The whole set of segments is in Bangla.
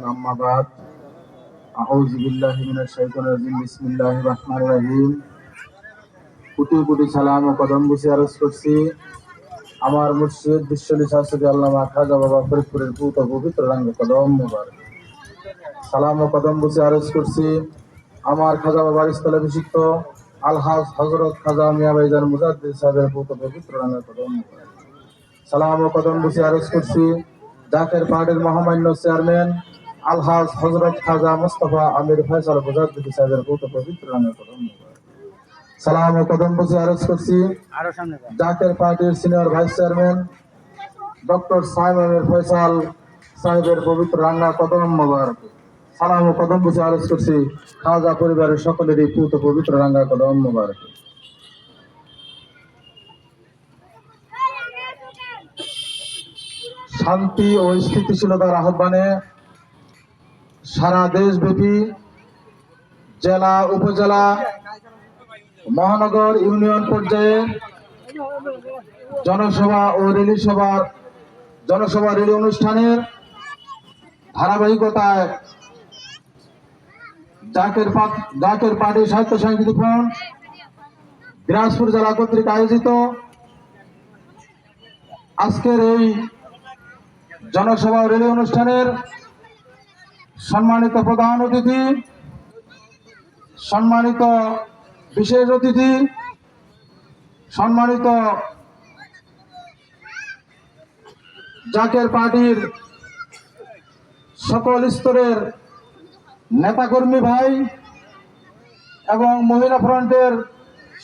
أما بعد أعوذ بالله من الشيطان الرجيم بسم الله الرحمن الرحيم কোটি কোটি সালাম ও কদম বুঝে আরজ করছি আমার মুর্শিদ বিশ্বলি শাসক আল্লামা খাজা বাবা ফরিদপুরের পুত পবিত্র রঙ কদম মুবারক সালাম ও কদম বুঝে আরজ করছি আমার খাজা বাবার স্থলে অভিষিক্ত আলহাজ হজরত খাজা মিয়া ভাইজান মুজাদ্দিদ সাহেবের পুত পবিত্র রঙ কদম মুবারক সালাম ও কদম বুঝে আরজ করছি জাকের পাহাড়ের মহামান্য চেয়ারম্যান আলহাজ হজরত খাজা মুস্তফা আমির ফয়সাল মুজাদ্দিদ সাহেবের পুত পবিত্র কদম সালাম ও কদম বুঝে আরজ করছি। Zaker party senior vice chairman doctor সাইমের Faisal সাহেবের পবিত্র রাঙ্গা কদম মোবারক। সালাম ও কদম বুঝে আলোচ করছি খাজা পরিবারের সকলেরই পুত পবিত্র রাঙ্গা কদম মোবারক। শান্তি ও স্থিতিশীলতার আহ্বানে সারা দেশব্যাপী জেলা, উপজেলা, মহানগর, ইউনিয়ন পর্যায়ে জনসভা ও রেলি সভার, জনসভা রেলি অনুষ্ঠানের ধারাবাহিকতায় জাকের পাত- জাকের পার্টি সাহিত্য সাংস্কৃতিক ফ্রন্ট দিনাজপুর জেলা কর্তৃক আয়োজিত। আজকের এই জনসভা রেলি অনুষ্ঠানের সম্মানিত প্রধান অতিথি, সম্মানিত বিশেষ অতিথি, সম্মানিত জাকের পার্টির সকল স্তরের নেতাকর্মী ভাই এবং মহিলা ফ্রন্টের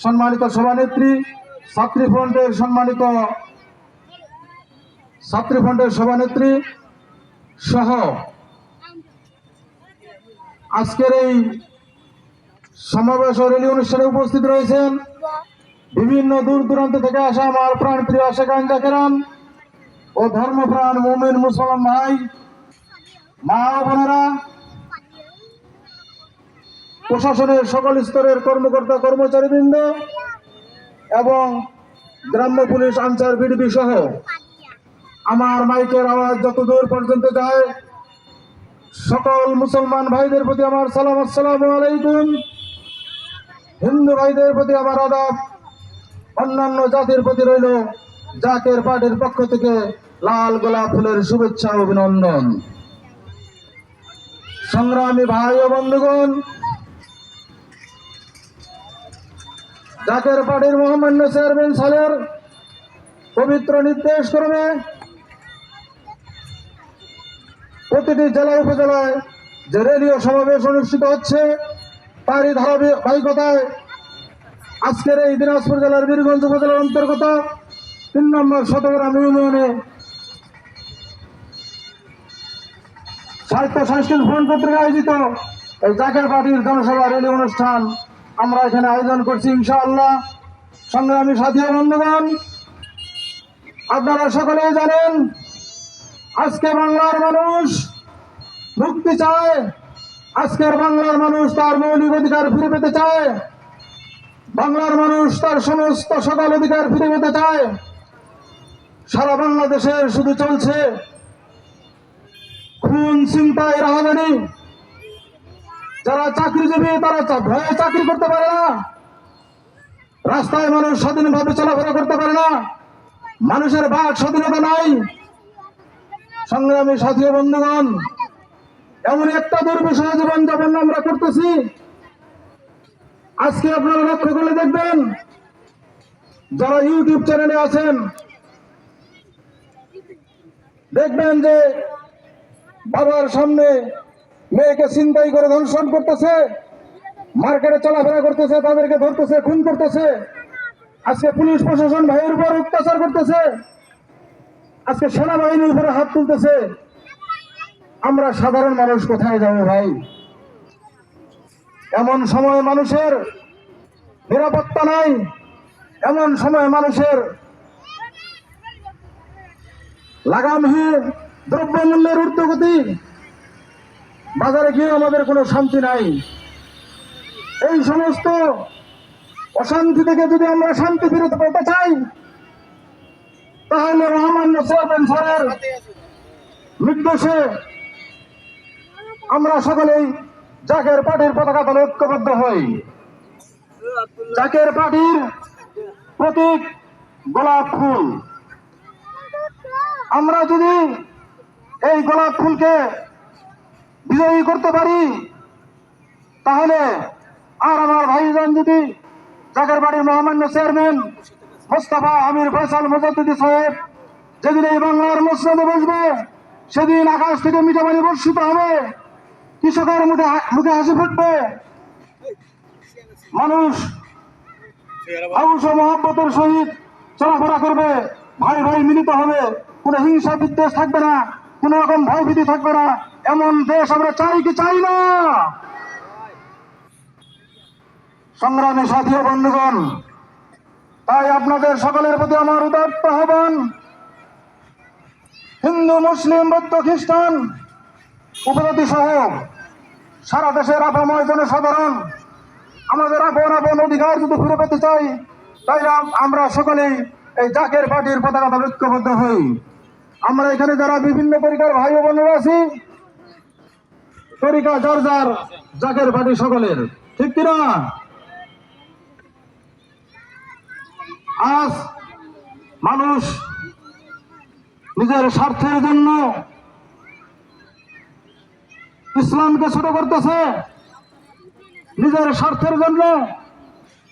সম্মানিত সভানেত্রী, ছাত্রী ফ্রন্টের সম্মানিত ছাত্রী ফ্রন্টের সভানেত্রী সহ আজকের এই সমাবেশ রেলি অনুষ্ঠানে উপস্থিত রয়েছেন বিভিন্ন দূর দূরান্ত থেকে আসা আমার প্রাণ প্রিয় আশেখান জাকেরান ও ধর্মপ্রাণ মোমিন মুসলমান ভাই, মা বোনেরা, প্রশাসনের সকল স্তরের কর্মকর্তা কর্মচারীবৃন্দ এবং গ্রাম্য পুলিশ আনসার বিডিবি সহ আমার মাইকের আওয়াজ যত দূর পর্যন্ত যায় সকল মুসলমান ভাইদের প্রতি আমার সালাম, আসসালামু আলাইকুম। হিন্দু ভাইদের প্রতি আমার আদাব, অন্যান্য জাতির প্রতি রইল জাকের পার্টির পক্ষ থেকে লাল গোলাপ ফুলের শুভেচ্ছা অভিনন্দন। সংগ্রামী ভাই ও বন্ধুগণ, জাকের পার্টির মহামান্য চেয়ারম্যান সালের পবিত্র নির্দেশ ক্রমে প্রতিটি জেলা উপজেলায় যে রেলীয় সমাবেশ অনুষ্ঠিত হচ্ছে, তারই ধারাবাহিকতায় আজকের এই দিনাজপুর জেলার বীরগঞ্জ উপজেলার অন্তর্গত তিন নম্বর শতগ্রাম ইউনিয়নে সাহিত্য সাংস্কৃতিক ফ্রন্ট পত্রিকা আয়োজিত এই জাকের পার্টির জনসভা রেলি অনুষ্ঠান আমরা এখানে আয়োজন করছি, ইনশাআল্লাহ। সংগ্রামী সাথী বন্ধুগণ, আপনারা সকলেই জানেন আজকে বাংলার মানুষ মুক্তি চায়। আজকের বাংলার মানুষ তার মৌলিক অধিকার ফিরে পেতে চায়। বাংলার মানুষ তার সমস্ত সকল অধিকার ফিরে পেতে চায়। সারা বাংলাদেশের শুধু চলছে খুন চিন্তায় রাহাজানি যারা চাকরিজীবী, তারা ভয়ে চাকরি করতে পারে না। রাস্তায় মানুষ স্বাধীনভাবে চলাফেরা করতে পারে না। মানুষের বাক স্বাধীনতা নাই। সংগ্রামী সাথী বন্ধুগণ, এমন একটা দুর্বিষহ জীবন যাপন আমরা করতেছি। আজকে আপনারা লক্ষ্য করে দেখবেন, যারা ইউটিউব চ্যানেলে আছেন, দেখবেন যে বাবার সামনে মেয়েকে চিন্তাই করে ধর্ষণ করতেছে, মার্কেটে চলাফেরা করতেছে, তাদেরকে ধরতেছে, খুন করতেছে। আজকে পুলিশ প্রশাসন ভাইয়ের উপর অত্যাচার করতেছে। আজকে সেনাবাহিনীর উপরে হাত তুলতেছে। আমরা সাধারণ মানুষ কোথায় যাব ভাই? এমন সময় মানুষের নিরাপত্তা নাই। এমন সময় মানুষের লাগামহীন দ্রব্যমূল্যের ঊর্ধ্বগতি। বাজারে গিয়ে আমাদের কোনো শান্তি নাই। এই সমস্ত অশান্তি থেকে যদি আমরা শান্তি ফিরে পেতে চাই তাহলে স্যারের নির্দেশে আমরা সকলেই জাকের পার্টির পতাকা দলে ঐক্যবদ্ধ হই। জাকের পার্টির প্রতীক গোলাপ ফুল। আমরা যদি এই গোলাপ ফুলকে বিজয়ী করতে পারি, তাহলে আর আমার ভাইজান যদি জাকের বাড়ির মহামান্য চেয়ারম্যান মোস্তফা আমির ফয়সাল মুজাদ্দিদি সাহেব, যেদিন এই বাংলার মসজিদে বসবে, সেদিন আকাশ থেকে মিঠামানি বর্ষিত হবে। কৃষকের মুখে মুখে হাসি ফুটবে। মানুষ আউস ও মহাব্বতের সহিত চলাফেরা করবে। ভাই ভাই মিলিত হবে। কোনো হিংসা বিদ্বেষ থাকবে না। কোন রকম ভয় ভীতি থাকবে না। এমন দেশ আমরা চাই কি চাই না? সংগ্রামী সাথী বন্ধুগণ তাই আপনাদের সকলের প্রতি আমার উদাত্ত আহ্বান। হিন্দু, মুসলিম, বৌদ্ধ, খ্রিস্টান, উপজাতি সহ সারা দেশের আপাময় জনসাধারণ, আমাদের আপন আপন অধিকার যদি ফিরে পেতে চাই তাই আমরা সকলেই এই জাকের পার্টির পতাকা ঐক্যবদ্ধ হই। আমরা এখানে যারা বিভিন্ন তরিকার ভাই বোনেরা আছি, তরিকা যার যার, জাকের পার্টি সকলের। ঠিক কিনা? আজ মানুষ নিজের স্বার্থের জন্য ইসলামকে ছোট করতেছে, নিজের স্বার্থের জন্য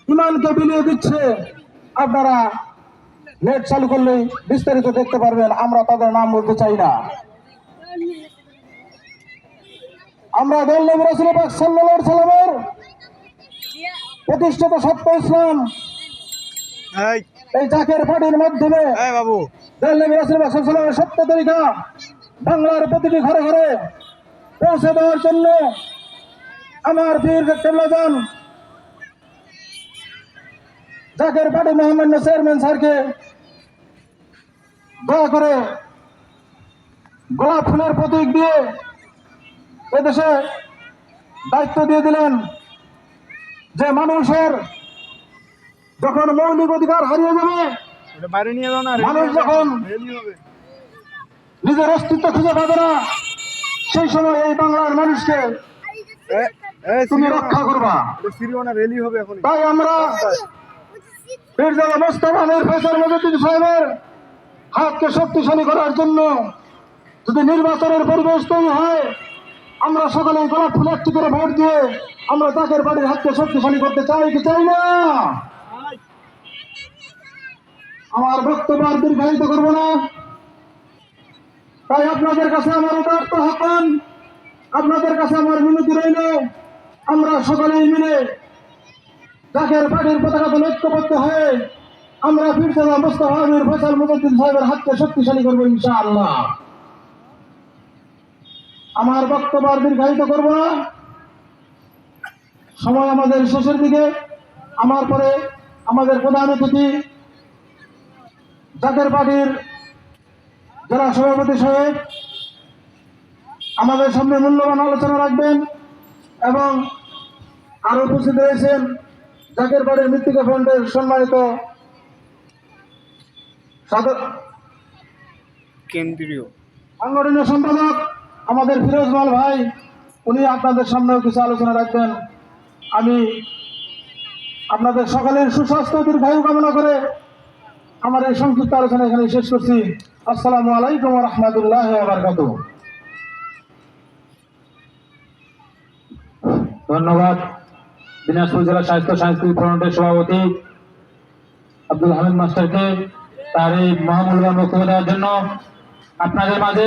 ইমানকে বিলিয়ে দিচ্ছে। আপনারা নেট চালু করলেই বিস্তারিত দেখতে পারবেন, আমরা তাদের নাম বলতে চাই না। আমরা দল নবী রাসূল পাক সাল্লাল্লাহু সাল্লামের প্রতিষ্ঠিত সত্য ইসলাম এই। জাকের পার্টির মাধ্যমে বাবু। সত্য তরিকা বাংলার প্রতিটি ঘরে ঘরে পৌঁছে দেওয়ার জন্য আমার বীর কেবলাজান জাকের পার্টি মহামান্য চেয়ারম্যান স্যারকে দয়া করে গোলাপ ফুলের প্রতীক দিয়ে এদেশে দায়িত্ব দিয়ে দিলেন যে মানুষের যখন মৌলিক অধিকার হারিয়ে যাবে মানুষ যখন নিজের অস্তিত্ব খুঁজে পাবে না সেই সময় এই বাংলার মানুষকে তুমি রক্ষা করবা। তাই আমরা মির্জা মোস্তফা আমির ফয়সাল মজুদ্দিন সাহেবের হাতকে শক্তিশালী করার জন্য যদি নির্বাচনের পরিবেশ তৈরি হয় আমরা সকলে গোলাপ ফুল একটি করে ভোট দিয়ে আমরা তাদের বাড়ির হাতকে শক্তিশালী করতে চাই কি চাই না? আমার বক্তব্য আর দীর্ঘায়িত করব না। তাই আপনাদের কাছে আমার উদার্ত আহ্বান, আপনাদের কাছে আমার মিনতি রইল। আমরা সকলেই মিলে জাকের পার্টির পতাকা দল ঐক্যবদ্ধ হয়ে আমরা ফিরতলা মোস্তফা ফয়সাল মুজুদ্দিন সাহেবের হাতকে শক্তিশালী করব ইনশাআল্লাহ। আমার বক্তব্য আর দীর্ঘায়িত করব না। সময় আমাদের শেষের দিকে। আমার পরে আমাদের প্রধান অতিথি জাকের পার্টির জেলা সভাপতি সাহেব আমাদের সামনে মূল্যবান আলোচনা রাখবেন এবং আরও উপস্থিত রয়েছেন জাকের বাড়ির মৃত্তিকা ফ্রন্টের সম্মানিত কেন্দ্রীয়। সাংগঠনিক সম্পাদক আমাদের ফিরোজ মাল ভাই উনি আপনাদের সামনেও কিছু আলোচনা রাখবেন। আমি আপনাদের সকলের সুস্বাস্থ্য দীর্ঘায়ু কামনা করে আমার এই সংক্ষিপ্ত আলোচনা এখানে শেষ করছি। আসসালামু আলাইকুম রহমতুল্লাহ আবরকাত ধন্যবাদ। দিনাজপুর জেলা স্বাস্থ্য সাংস্কৃতিক ফ্রন্টের সভাপতি আব্দুল হামিদ মাস্টারকে তার এই মহামূল্যবান বক্তব্য দেওয়ার জন্য আপনাদের মাঝে